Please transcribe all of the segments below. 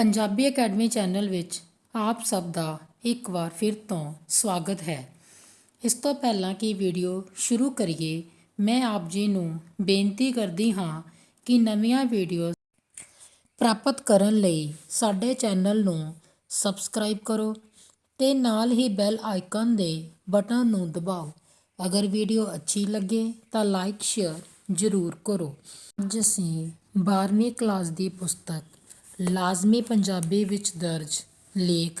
Punjabi academy channel ਵਿੱਚ ਆਪ ਸਭ ਦਾ ਇੱਕ ਵਾਰ ਫਿਰ ਤੋਂ ਸਵਾਗਤ ਹੈ। ਇਸ ਤੋਂ ਪਹਿਲਾਂ ਕਿ ਵੀਡੀਓ ਸ਼ੁਰੂ ਕਰੀਏ, ਮੈਂ ਆਪ ਜੀ ਨੂੰ ਬੇਨਤੀ ਕਰਦੀ ਹਾਂ ਕਿ ਨਵੀਆਂ ਵੀਡੀਓ ਪ੍ਰਾਪਤ ਕਰਨ ਲਈ ਸਾਡੇ ਚੈਨਲ ਨੂੰ ਸਬਸਕ੍ਰਾਈਬ ਕਰੋ ਤੇ ਨਾਲ ਹੀ ਬੈਲ ਆਈਕਨ ਦੇ ਬਟਨ ਨੂੰ ਦਬਾਓ। ਅਗਰ ਵੀਡੀਓ ਅੱਛੀ ਲੱਗੇ ਤਾਂ ਲਾਈਕ, ਸ਼ੇਅਰ ਜ਼ਰੂਰ ਕਰੋ। ਅੱਜ ਅਸੀਂ 12ਵੀਂ ਕਲਾਸ ਦੀ ਪੁਸਤਕ ਲਾਜ਼ਮੀ ਪੰਜਾਬੀ ਵਿੱਚ ਦਰਜ ਲੇਖ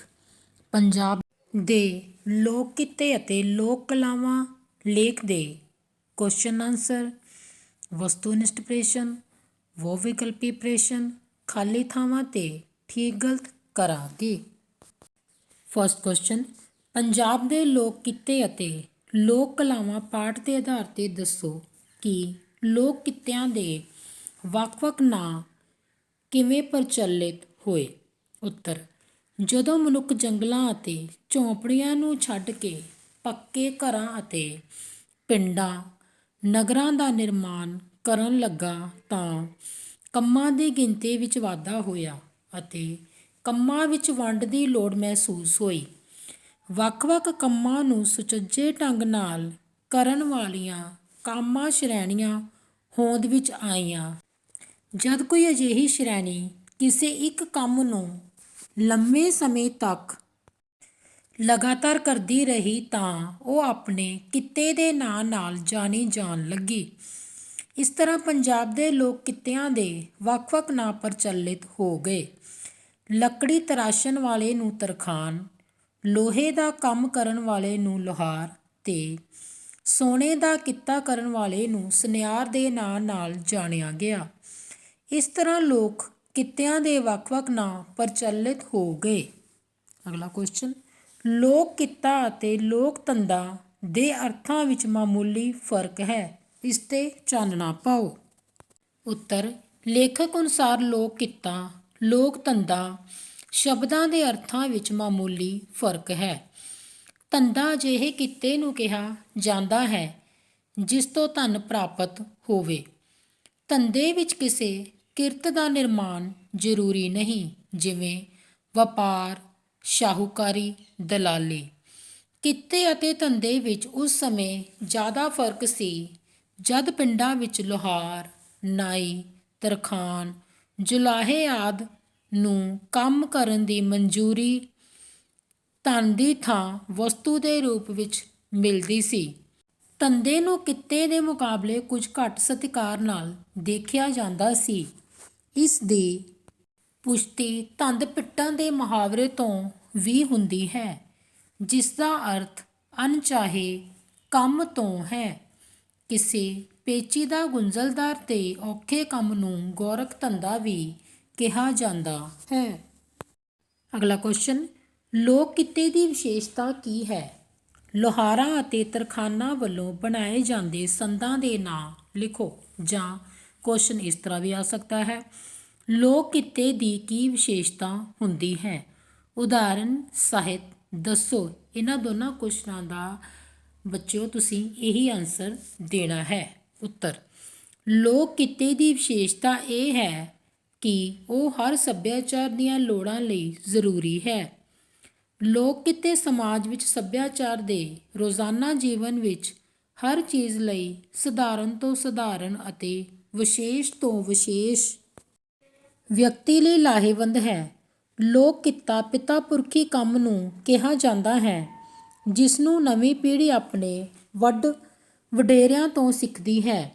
ਪੰਜਾਬ ਦੇ ਲੋਕ ਕਿੱਤੇ ਅਤੇ ਲੋਕ ਕਲਾਵਾਂ ਲੇਖ ਦੇ ਕੁਐਸਚਨ ਆਨਸਰ ਵਸਤੂਨਿਸ਼ਟ ਪ੍ਰਸ਼ਨ ਵੋ ਵਿਕਲਪੀ ਪ੍ਰਸ਼ਨ, ਖਾਲੀ ਥਾਵਾਂ ਤੇ ਠੀਕ ਗਲਤ ਕਰਾਂਗੇ ਫਸਟ ਕੁਐਸਚਨ ਪੰਜਾਬ ਦੇ ਲੋਕ ਕਿੱਤੇ ਅਤੇ ਲੋਕ ਕਲਾਵਾਂ ਪਾਠ ਦੇ ਆਧਾਰ ਤੇ ਦੱਸੋ ਕਿ ਲੋਕ ਕਿੱਤਿਆਂ ਦੇ ਵੱਖ-ਵੱਖ ਨਾਂ ਕਿਵੇਂ ਪ੍ਰਚਲਿਤ ਹੋਏ? ਉੱਤਰ, ਜਦੋਂ ਮਨੁੱਖ ਜੰਗਲਾਂ ਅਤੇ ਝੌਂਪੜੀਆਂ ਨੂੰ ਛੱਡ ਕੇ ਪੱਕੇ ਘਰਾਂ ਅਤੇ ਪਿੰਡਾਂ, ਨਗਰਾਂ ਦਾ ਨਿਰਮਾਣ ਕਰਨ ਲੱਗਾ ਤਾਂ ਕੰਮਾਂ ਦੀ ਗਿਣਤੀ ਵਿੱਚ ਵਾਧਾ ਹੋਇਆ ਅਤੇ ਕੰਮਾਂ ਵਿੱਚ ਵੰਡ ਦੀ ਲੋੜ ਮਹਿਸੂਸ ਹੋਈ। ਵੱਖ-ਵੱਖ ਕੰਮਾਂ ਨੂੰ ਸੁਚੱਜੇ ਢੰਗ ਨਾਲ ਕਰਨ ਵਾਲੀਆਂ ਕਾਮਾਂ ਸ਼੍ਰੇਣੀਆਂ ਹੋਂਦ ਵਿੱਚ ਆਈਆਂ। ਜਦ ਕੋਈ ਅਜਿਹੀ ਸ਼੍ਰੇਣੀ ਕਿਸੇ ਇੱਕ ਕੰਮ ਨੂੰ ਲੰਮੇ ਸਮੇਂ ਤੱਕ ਲਗਾਤਾਰ ਕਰਦੀ ਰਹੀ ਤਾਂ ਉਹ ਆਪਣੇ ਕਿੱਤੇ ਦੇ ਨਾਂ ਨਾਲ ਜਾਣੀ ਜਾਣ ਲੱਗੀ। ਇਸ ਤਰ੍ਹਾਂ ਪੰਜਾਬ ਦੇ ਲੋਕ ਕਿੱਤਿਆਂ ਦੇ ਵੱਖ-ਵੱਖ ਨਾਂ ਪ੍ਰਚਲਿਤ ਹੋ ਗਏ। ਲੱਕੜੀ ਤਰਾਸ਼ਣ ਵਾਲੇ ਨੂੰ ਤਰਖਾਣ, ਲੋਹੇ ਦਾ ਕੰਮ ਕਰਨ ਵਾਲੇ ਨੂੰ ਲੋਹਾਰ ਤੇ ਸੋਨੇ ਦਾ ਕਿੱਤਾ ਕਰਨ ਵਾਲੇ ਨੂੰ ਸੁਨਿਆਰ ਦੇ ਨਾਂ ਨਾਲ ਜਾਣਿਆ ਗਿਆ। ਇਸ ਤਰ੍ਹਾਂ ਲੋਕ ਕਿੱਤਿਆਂ ਦੇ ਵੱਖ-ਵੱਖ ਨਾਂ ਪ੍ਰਚਲਿਤ ਹੋ ਗਏ। ਅਗਲਾ ਕੁਐਸਚਨ ਲੋਕ ਕਿੱਤਾ ਅਤੇ ਲੋਕ ਧੰਦਾ ਦੇ ਅਰਥਾਂ ਵਿੱਚ ਮਾਮੂਲੀ ਫ਼ਰਕ ਹੈ। ਇਸ ਤੇ ਚਾਨਣਾ ਪਾਓ। ਉੱਤਰ, ਲੇਖਕ ਅਨੁਸਾਰ ਲੋਕ ਕਿੱਤਾ, ਲੋਕ ਧੰਦਾ ਸ਼ਬਦਾਂ ਦੇ ਅਰਥਾਂ ਵਿੱਚ ਮਾਮੂਲੀ ਫ਼ਰਕ ਹੈ। ਧੰਦਾ ਅਜਿਹੇ ਕਿੱਤੇ ਨੂੰ ਕਿਹਾ ਜਾਂਦਾ ਹੈ, ਜਿਸ ਤੋਂ ਧਨ ਪ੍ਰਾਪਤ ਹੋਵੇ। ਧੰਦੇ ਵਿੱਚ ਕਿਸੇ ਕਿਰਤ ਦਾ ਨਿਰਮਾਣ ਜ਼ਰੂਰੀ ਨਹੀਂ, ਜਿਵੇਂ ਵਪਾਰ, ਸ਼ਾਹੂਕਾਰੀ, ਦਲਾਲੀ। ਕਿੱਤੇ ਅਤੇ ਧੰਦੇ ਵਿੱਚ ਉਸ ਸਮੇਂ ਜ਼ਿਆਦਾ ਫ਼ਰਕ ਸੀ, ਜਦ ਪਿੰਡਾਂ ਵਿੱਚ ਲੋਹਾਰ, ਨਾਈ, ਤਰਖਾਣ, ਜੁਲਾਹੇ ਆਦ ਨੂੰ ਕੰਮ ਕਰਨ ਦੀ ਮਨਜ਼ੂਰੀ ਧਨ ਦੀ ਥਾਂ ਵਸਤੂ ਦੇ ਰੂਪ ਵਿੱਚ ਮਿਲਦੀ ਸੀ। ਧੰਦੇ ਨੂੰ ਕਿੱਤੇ ਦੇ ਮੁਕਾਬਲੇ ਕੁਝ ਘੱਟ ਸਤਿਕਾਰ ਨਾਲ ਦੇਖਿਆ ਜਾਂਦਾ ਸੀ। ਇਸ ਦੀ ਪੁਸ਼ਟੀ ਧੰਦ ਪਿੱਟਣ ਦੇ ਮੁਹਾਵਰੇ ਤੋਂ ਵੀ ਹੁੰਦੀ ਹੈ, ਜਿਸ ਦਾ ਅਰਥ ਅਣਚਾਹੇ ਕੰਮ ਤੋਂ ਹੈ। ਕਿਸੇ ਪੇਚੀਦਾ ਗੁੰਝਲਦਾਰ ਤੇ ਔਖੇ ਕੰਮ ਨੂੰ ਗੋਰਖ ਧੰਦਾ ਵੀ ਕਿਹਾ ਜਾਂਦਾ ਹੈ। ਅਗਲਾ ਕੁਐਸਚਨ ਲੋਕ ਕਿੱਤੇ ਦੀ ਵਿਸ਼ੇਸ਼ਤਾ ਕੀ ਹੈ? ਲੋਹਾਰਾਂ ਅਤੇ ਤਰਖਾਨਾਂ ਵੱਲੋਂ ਬਣਾਏ ਜਾਂਦੇ ਸੰਦਾਂ ਦੇ ਨਾਂ ਲਿਖੋ ਜਾਂ ਕੁਐਸਚਨ ਇਸ ਤਰ੍ਹਾਂ ਵੀ ਆ ਸਕਦਾ ਹੈ। ਲੋਕ ਕਿੱਤੇ ਦੀ ਕੀ ਵਿਸ਼ੇਸ਼ਤਾ ਹੁੰਦੀ ਹੈ? ਉਦਾਹਰਨ ਸਾਹਿਤ ਦੱਸੋ। ਇਹਨਾਂ ਦੋਨਾਂ ਕੁਐਸਚਨਾਂ ਦਾ ਬੱਚਿਓ, ਤੁਸੀਂ ਇਹੀ ਆਨਸਰ ਦੇਣਾ ਹੈ। ਉੱਤਰ, ਲੋਕ ਕਿੱਤੇ ਦੀ ਵਿਸ਼ੇਸ਼ਤਾ ਇਹ ਹੈ ਕਿ ਉਹ ਹਰ ਸੱਭਿਆਚਾਰ ਦੀਆਂ ਲੋੜਾਂ ਲਈ ਜ਼ਰੂਰੀ ਹੈ। ਲੋਕ ਕਿੱਤੇ ਸਮਾਜ ਵਿੱਚ ਸੱਭਿਆਚਾਰ ਦੇ ਰੋਜ਼ਾਨਾ ਜੀਵਨ ਵਿੱਚ ਹਰ ਚੀਜ਼ ਲਈ ਸਧਾਰਨ ਤੋਂ ਸਧਾਰਨ ਅਤੇ ਵਿਸ਼ੇਸ਼ ਤੋਂ ਵਿਸ਼ੇਸ਼। ਵਿਅਕਤੀ ਲਈ ਲਾਹੇਵੰਦ ਹੈ। ਲੋਕ ਕਿੱਤਾ ਪਿਤਾ ਪੁਰਖੀ ਕੰਮ ਨੂੰ ਕਿਹਾ ਜਾਂਦਾ ਹੈ ਜਿਸ ਨੂੰ ਨਵੀਂ ਪੀੜ੍ਹੀ ਆਪਣੇ ਵੱਡ ਵਡੇਰਿਆਂ ਤੋਂ ਸਿੱਖਦੀ ਹੈ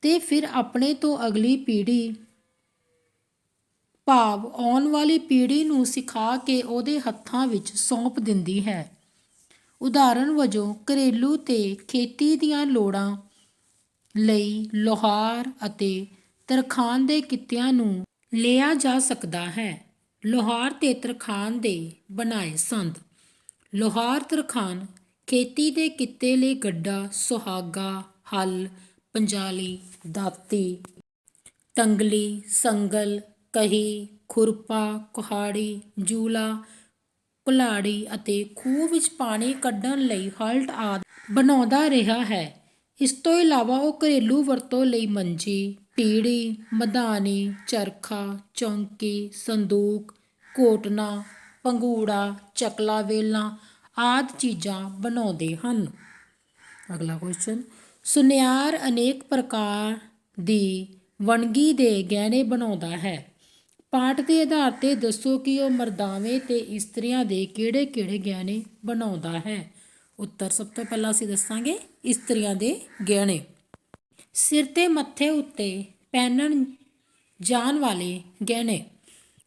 ਤੇ ਫਿਰ ਆਪਣੇ ਤੋਂ ਅਗਲੀ ਪੀੜ੍ਹੀ ਭਾਵ ਆਉਣ ਵਾਲੀ ਪੀੜ੍ਹੀ ਨੂੰ ਸਿਖਾ ਕੇ ਉਹਦੇ ਹੱਥਾਂ ਵਿੱਚ ਸੌਂਪ ਦਿੰਦੀ ਹੈ। ਉਦਾਹਰਨ ਵਜੋਂ ਘਰੇਲੂ ਤੇ ਖੇਤੀ ਦੀਆਂ ਲੋੜਾਂ ਲਈ ਲੁਹਾਰ ਅਤੇ ਤਰਖਾਣ ਦੇ ਕਿੱਤਿਆਂ ਨੂੰ ਲਿਆ ਜਾ ਸਕਦਾ ਹੈ। ਲੁਹਾਰ ਤੇ ਤਰਖਾਣ ਦੇ ਬਣਾਏ ਸੰਦ। ਲੁਹਾਰ ਤਰਖਾਣ ਖੇਤੀ ਦੇ ਕਿੱਤੇ ਲਈ ਗੱਡਾ, ਸੁਹਾਗਾ, ਹਲ, ਪੰਜਾਲੀ, ਦਾਤੀ, ਟੰਗਲੀ, ਸੰਗਲ, ਕਹੀ, ਖੁਰਪਾ, ਕੁਹਾੜੀ, ਜੂਲਾ, ਕੁਲਾੜੀ ਅਤੇ ਖੂਹ ਵਿੱਚ ਪਾਣੀ ਕੱਢਣ ਲਈ ਹਲਟ ਆਦਿ ਬਣਾਉਂਦਾ ਰਿਹਾ ਹੈ। ਇਸ ਤੋਂ ਇਲਾਵਾ ਉਹ ਘਰੇਲੂ ਵਰਤੋਂ ਲਈ ਮੰਜੀ, ਪੀੜੀ, ਮਧਾਣੀ, ਚਰਖਾ, ਚੌਂਕੀ, ਸੰਦੂਕ ਕੋਟਨਾ ਪੰਗੂੜਾ, ਚਕਲਾ ਵੇਲਾਂ ਆਦਿ ਚੀਜ਼ਾਂ ਬਣਾਉਂਦੇ ਹਨ। ਅਗਲਾ ਕੁਐਸਚਨ ਸੁਨਿਆਰ ਅਨੇਕ ਪ੍ਰਕਾਰ ਦੀ ਵਣਗੀ ਦੇ ਗਹਿਣੇ ਬਣਾਉਂਦਾ ਹੈ। ਪਾਠ ਦੇ ਆਧਾਰ ਤੇ ਦੱਸੋ ਕਿ ਉਹ ਮਰਦਾਵੇਂ ਤੇ ਇਸਤਰੀਆਂ ਦੇ ਕਿਹੜੇ-ਕਿਹੜੇ ਗਹਿਣੇ ਬਣਾਉਂਦਾ ਹੈ? ਉੱਤਰ ਸਭ ਤੋਂ ਪਹਿਲਾਂ ਅਸੀਂ ਦੱਸਾਂਗੇ ਇਸਤਰੀਆਂ ਦੇ ਗਹਿਣੇ। ਸਿਰ ਤੇ ਮੱਥੇ ਉੱਤੇ ਪਹਿਨਣ ਜਾਣ ਵਾਲੇ ਗਹਿਣੇ।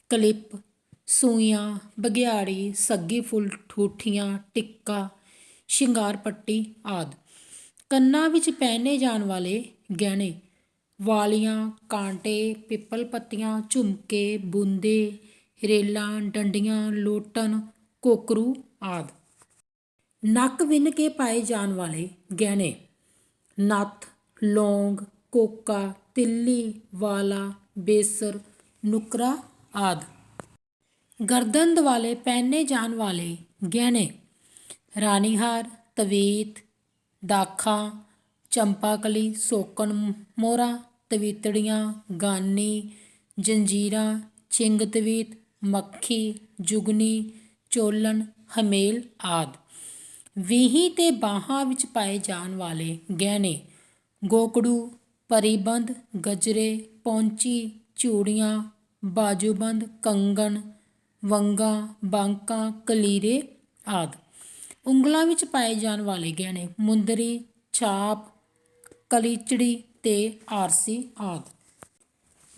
ਕਲਿੱਪ, ਸੂਈਆਂ ਬਗਿਆੜੀ ਸੱਗੀ ਫੁੱਲ, ਠੂਠੀਆਂ, ਟਿੱਕਾ, ਸ਼ਿੰਗਾਰ ਪੱਟੀ ਆਦਿ। ਕੰਨਾਂ ਵਿੱਚ ਪਹਿਨੇ ਜਾਣ ਵਾਲੇ ਗਹਿਣੇ। ਵਾਲੀਆਂ, ਕਾਂਟੇ, ਪਿੱਪਲ ਪੱਤੀਆਂ, ਝੁਮਕੇ, ਬੁੰਦੇ, ਰੇਲਾਂ, ਡੰਡੀਆਂ ਲੋਟਨ ਕੋਕਰੂ ਆਦਿ। ਨੱਕ ਵਿੰਨ ਕੇ ਪਾਏ ਜਾਣ ਵਾਲੇ ਗਹਿਣੇ। ਨੱਥ, ਲੌਂਗ, ਕੋਕਾ, ਤਿੱਲੀ, ਵਾਲਾ, ਬੇਸਰ, ਨੁਕਰਾ ਆਦਿ। ਗਰਦਨ ਦੁਆਲੇ ਪਹਿਨੇ ਜਾਣ ਵਾਲੇ ਗਹਿਣੇ। ਰਾਨੀਹਾਰ ਤਵੀਤ, ਦਾਖਾਂ, ਚੰਪਾਕਲੀ, ਸੋਕਣ ਮੋਹਰਾ, ਤਵੀਤੜੀਆਂ, ਗਾਨੀ, ਜੰਜੀਰਾਂ ਚਿੰਗ ਤਵੀਤ ਮੱਖੀ, ਜੁਗਨੀ ਚੋਲਨ ਹਮੇਲ ਆਦਿ। ਵੀਹੀ ਤੇ ਬਾਹਾਂ ਵਿੱਚ ਪਾਏ ਜਾਣ ਵਾਲੇ ਗਹਿਣੇ, ਗੋਕੜੂ, ਪਰੀਬੰਦ, ਗਜਰੇ, ਪੌਂਚੀ, ਚੂੜੀਆਂ, ਬਾਜੂਬੰਦ, ਕੰਗਣ, ਵੰਗਾਂ, ਬਾਂਕਾਂ, ਕਲੀਰੇ ਆਦਿ। ਉਂਗਲਾਂ ਵਿੱਚ ਪਾਏ ਜਾਣ ਵਾਲੇ ਗਹਿਣੇ ਮੁੰਦਰੀ, ਛਾਪ, ਕਲੀਚੜੀ ਤੇ ਆਰਸੀ ਆਦਿ।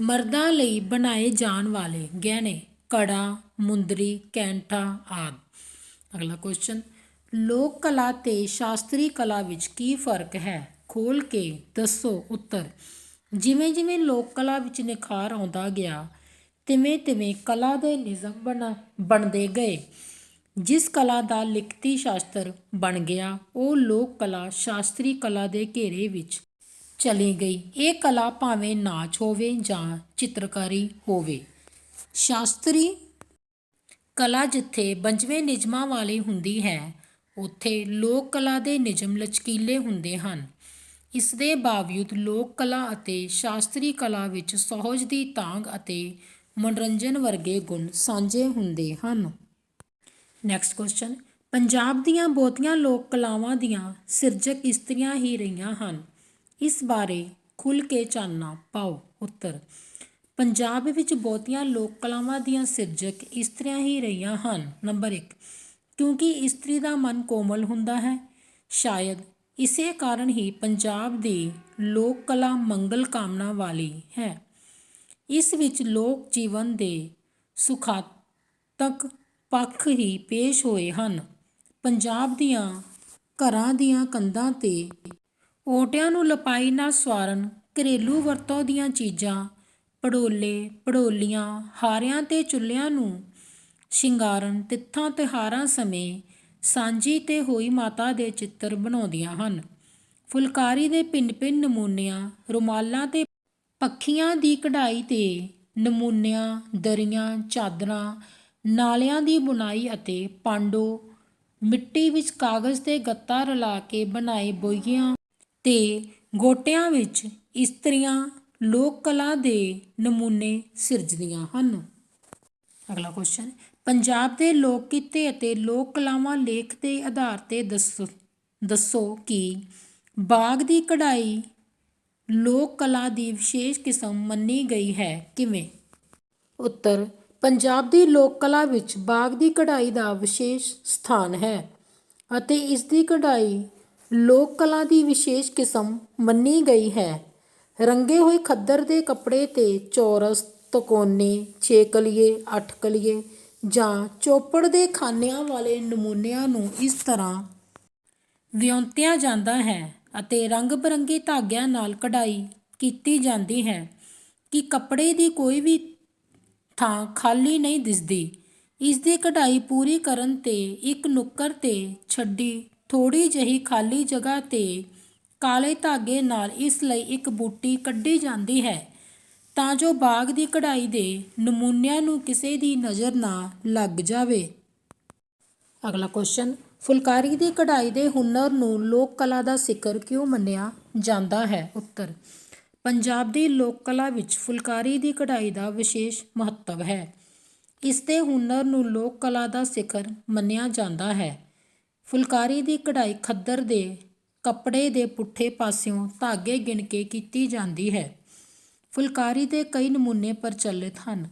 ਮਰਦਾਂ ਲਈ ਬਣਾਏ ਜਾਣ ਵਾਲੇ ਗਹਿਣੇ ਕੜਾ, ਮੁੰਦਰੀ, ਕੈਂਠਾ ਆਦਿ। ਅਗਲਾ ਕੁਐਸਚਨ ਲੋਕ ਕਲਾ ਤੇ ਸ਼ਾਸਤਰੀ ਕਲਾ ਵਿੱਚ ਕੀ ਫ਼ਰਕ ਹੈ? ਖੋਲ੍ਹ ਕੇ ਦੱਸੋ ਉੱਤਰ। ਜਿਵੇਂ ਜਿਵੇਂ ਲੋਕ ਕਲਾ ਵਿੱਚ ਨਿਖਾਰ ਆਉਂਦਾ ਗਿਆ, ਤਿਵੇਂ ਤਿਵੇਂ ਕਲਾ ਦੇ ਨਿਯਮ ਬਣਾ, ਬਣਦੇ ਗਏ। ਜਿਸ ਕਲਾ ਦਾ ਲਿਖਤੀ ਸ਼ਾਸਤਰ ਬਣ ਗਿਆ, ਉਹ ਲੋਕ ਕਲਾ ਸ਼ਾਸਤਰੀ ਕਲਾ ਦੇ ਘੇਰੇ ਵਿੱਚ ਚਲੀ ਗਈ। ਇਹ ਕਲਾ ਭਾਵੇਂ ਨਾਚ ਹੋਵੇ ਜਾਂ ਚਿੱਤਰਕਾਰੀ ਹੋਵੇ। ਸ਼ਾਸਤਰੀ ਕਲਾ ਜਿੱਥੇ ਬੰਜਵੇਂ ਨਿਯਮਾਂ ਵਾਲੀ ਹੁੰਦੀ ਹੈ ਉੱਥੇ ਲੋਕ ਕਲਾ ਦੇ ਨਿਯਮ ਲਚਕੀਲੇ ਹੁੰਦੇ ਹਨ। ਇਸ ਦੇ ਬਾਵਜੂਦ ਲੋਕ ਕਲਾ ਅਤੇ ਸ਼ਾਸਤਰੀ ਕਲਾ ਵਿੱਚ ਸਹਿਜ ਦੀ ਤਾਂਘ ਅਤੇ ਮਨੋਰੰਜਨ ਵਰਗੇ ਗੁਣ ਸਾਂਝੇ ਹੁੰਦੇ ਹਨ। ਨੈਕਸਟ ਕੁਐਸਚਨ ਪੰਜਾਬ ਦੀਆਂ ਬਹੁਤੀਆਂ ਲੋਕ ਕਲਾਵਾਂ ਦੀਆਂ ਸਿਰਜਕ ਇਸਤਰੀਆਂ ਹੀ ਰਹੀਆਂ ਹਨ। ਇਸ ਬਾਰੇ ਖੁੱਲ ਕੇ ਚਾਨਣਾ ਪਾਓ। ਉੱਤਰ। ਪੰਜਾਬ ਵਿੱਚ ਬਹੁਤੀਆਂ ਲੋਕ ਕਲਾਵਾਂ ਦੀਆਂ ਸਿਰਜਕ ਇਸਤਰੀਆਂ ਹੀ ਰਹੀਆਂ ਹਨ। ਨੰਬਰ 1 ਕਿਉਂਕਿ ਇਸਤਰੀ ਦਾ ਮਨ ਕੋਮਲ ਹੁੰਦਾ ਹੈ। ਸ਼ਾਇਦ ਇਸੇ ਕਾਰਨ ਹੀ ਪੰਜਾਬ ਦੀ ਲੋਕ ਕਲਾ ਮੰਗਲ ਕਾਮਨਾ ਵਾਲੀ ਹੈ। ਇਸ ਵਿੱਚ ਲੋਕ ਜੀਵਨ ਦੇ ਸੁਖਾਤਕ ਪੱਖ ਹੀ ਪੇਸ਼ ਹੋਏ ਹਨ। ਪੰਜਾਬ ਦੀਆਂ ਘਰਾਂ ਦੀਆਂ ਕੰਧਾਂ ਤੇ ਓਟਿਆਂ ਨੂੰ ਲਪਾਈ ਨਾਲ ਸਵਾਰਨ ਘਰੇਲੂ ਵਰਤੋਂ ਦੀਆਂ ਚੀਜ਼ਾਂ, ਪੜੋਲੇ, ਪੜੋਲੀਆਂ, ਹਾਰਿਆਂ ਤੇ ਚੁੱਲ੍ਹਿਆਂ ਨੂੰ ਸ਼ਿੰਗਾਰਨ ਤਿੱਥਾਂ ਤਿਉਹਾਰਾਂ ਸਮੇਂ ਸਾਂਝੀ ਤੇ ਹੋਈ ਮਾਤਾ ਦੇ ਚਿੱਤਰ ਬਣਾਉਂਦੀਆਂ ਹਨ। ਫੁਲਕਾਰੀ ਦੇ ਭਿੰਨ-ਭਿੰਨ ਨਮੂਨਿਆਂ, ਰੁਮਾਲਾਂ ਤੇ ਪੱਖੀਆਂ ਦੀ ਕਢਾਈ ਤੇ ਨਮੂਨਿਆਂ, ਦਰੀਆਂ, ਚਾਦਰਾਂ, ਨਾਲਿਆਂ ਦੀ ਬੁਣਾਈ ਅਤੇ ਪਾਂਡੋ ਮਿੱਟੀ ਵਿੱਚ ਕਾਗਜ਼ ਤੇ ਗੱਤਾ ਰਲਾ ਕੇ ਬਣਾਏ ਬੋਈਆਂ ਤੇ ਗੋਟਿਆਂ ਵਿੱਚ ਇਸਤਰੀਆਂ ਲੋਕ ਕਲਾ ਦੇ ਨਮੂਨੇ ਸਿਰਜਦੀਆਂ ਹਨ। ਅਗਲਾ ਕੁਐਸਚਨ ਪੰਜਾਬ ਦੇ ਲੋਕ ਕਿੱਤੇ ਅਤੇ ਲੋਕ ਕਲਾਵਾਂ ਲੇਖ ਦੇ ਆਧਾਰ ਤੇ ਦੱਸੋ ਦੱਸੋ ਕਿ ਬਾਗ ਦੀ ਕਢਾਈ ਲੋਕ ਕਲਾ ਦੀ ਵਿਸ਼ੇਸ਼ ਕਿਸਮ ਮੰਨੀ ਗਈ ਹੈ ਕਿਵੇਂ? ਉੱਤਰ, ਪੰਜਾਬ ਦੀ ਲੋਕ ਕਲਾ ਵਿੱਚ ਬਾਗ ਦੀ ਕਢਾਈ ਦਾ ਵਿਸ਼ੇਸ਼ ਸਥਾਨ ਹੈ ਅਤੇ ਇਸ ਦੀ ਕਢਾਈ ਲੋਕ ਕਲਾ ਦੀ ਵਿਸ਼ੇਸ਼ ਕਿਸਮ ਮੰਨੀ ਗਈ ਹੈ। ਰੰਗੇ ਹੋਏ ਖੱਦਰ ਦੇ ਕੱਪੜੇ ਤੇ ਚੌਰਸ, ਤਕੋਨੇ, ਛੇ ਕਲੀਏ, ਅੱਠ ਕਲੀਏ ਜਾਂ ਚੋਪੜ ਦੇ ਖਾਨਿਆਂ ਵਾਲੇ ਨਮੂਨਿਆਂ ਨੂੰ ਇਸ ਤਰ੍ਹਾਂ ਵਿਉਂਤਿਆ ਜਾਂਦਾ ਹੈ ਅਤੇ ਰੰਗ ਬਰੰਗੇ ਧਾਗਿਆਂ ਨਾਲ ਕਢਾਈ ਕੀਤੀ ਜਾਂਦੀ ਹੈ ਕਿ ਕੱਪੜੇ ਦੀ ਕੋਈ ਵੀ ਥਾਂ ਖਾਲੀ ਨਹੀਂ ਦਿਸਦੀ। ਇਸ ਦੀ ਕਢਾਈ ਪੂਰੀ ਕਰਨ ਤੇ ਇੱਕ ਨੁੱਕਰ ਤੇ ਛੱਡੀ ਥੋੜ੍ਹੀ ਜਿਹੀ ਖਾਲੀ ਜਗ੍ਹਾ ਤੇ ਕਾਲੇ ਧਾਗੇ ਨਾਲ ਇਸ ਲਈ ਇੱਕ ਬੂਟੀ ਕੱਢੀ ਜਾਂਦੀ ਹੈ। ਤਾਂ ਜੋ ਬਾਗ ਦੀ ਕਢਾਈ ਦੇ ਨਮੂਨਿਆਂ ਨੂੰ ਕਿਸੇ ਦੀ ਨਜ਼ਰ ਨਾ ਲੱਗ ਜਾਵੇ। ਅਗਲਾ ਕੁਐਸਚਨ ਫੁਲਕਾਰੀ ਦੀ ਕਢਾਈ ਦੇ ਹੁਨਰ ਨੂੰ ਲੋਕ ਕਲਾ ਦਾ ਸਿਖਰ ਕਿਉਂ ਮੰਨਿਆ ਜਾਂਦਾ ਹੈ? ਉੱਤਰ, ਪੰਜਾਬ ਦੀ ਲੋਕ ਕਲਾ ਵਿੱਚ ਫੁਲਕਾਰੀ ਦੀ ਕਢਾਈ ਦਾ ਵਿਸ਼ੇਸ਼ ਮਹੱਤਵ ਹੈ। ਇਸ ਦੇ ਹੁਨਰ ਨੂੰ ਲੋਕ ਕਲਾ ਦਾ ਸਿਖਰ ਮੰਨਿਆ ਜਾਂਦਾ ਹੈ। ਫੁਲਕਾਰੀ ਦੀ ਕਢਾਈ ਖੱਦਰ ਦੇ ਕੱਪੜੇ ਦੇ ਪੁੱਠੇ ਪਾਸਿਓਂ ਧਾਗੇ ਗਿਣ ਕੇ ਕੀਤੀ ਜਾਂਦੀ ਹੈ। ਫੁਲਕਾਰੀ ਦੇ ਕਈ ਨਮੂਨੇ ਪ੍ਰਚਲਿਤ ਹਨ,